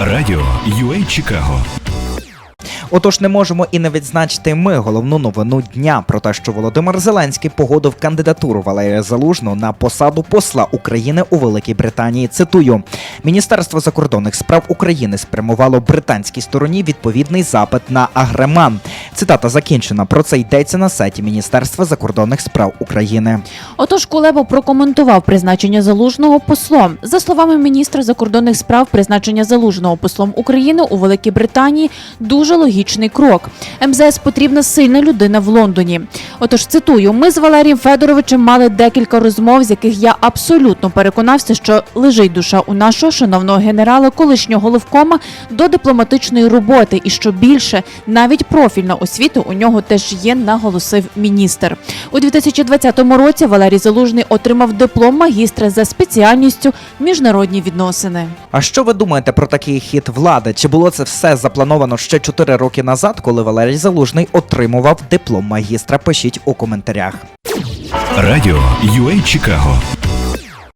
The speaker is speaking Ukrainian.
Радіо UA Чикаго. Отож, не можемо і не відзначити ми головну новину дня про те, що Володимир Зеленський погодив кандидатуру Валерія Залужного на посаду посла України у Великій Британії. Цитую: Міністерство закордонних справ України спрямувало британській стороні відповідний запит на агреман. Цитата закінчена. Про це йдеться на сайті Міністерства закордонних справ України. Отож, Кулеба прокоментував призначення залужного послом. За словами міністра закордонних справ, призначення залужного послом України у Великій Британії дуже логічний крок. МЗС потрібна сильна людина в Лондоні. Отож, цитую: ми з Валерієм Федоровичем мали декілька розмов, з яких я абсолютно переконався, що лежить душа у нашого шановного генерала, колишнього головкома до дипломатичної роботи, і що більше, навіть профільна освіта у нього теж є, наголосив міністр. У 2020 році Валерій Залужний отримав диплом магістра за спеціальністю міжнародні відносини. А що ви думаєте про такий хід влади? Чи було це все заплановано ще 4 роки назад, коли Валерій Залужний отримував диплом магістра? Пишіть у коментарях. Радіо UA Чикаго.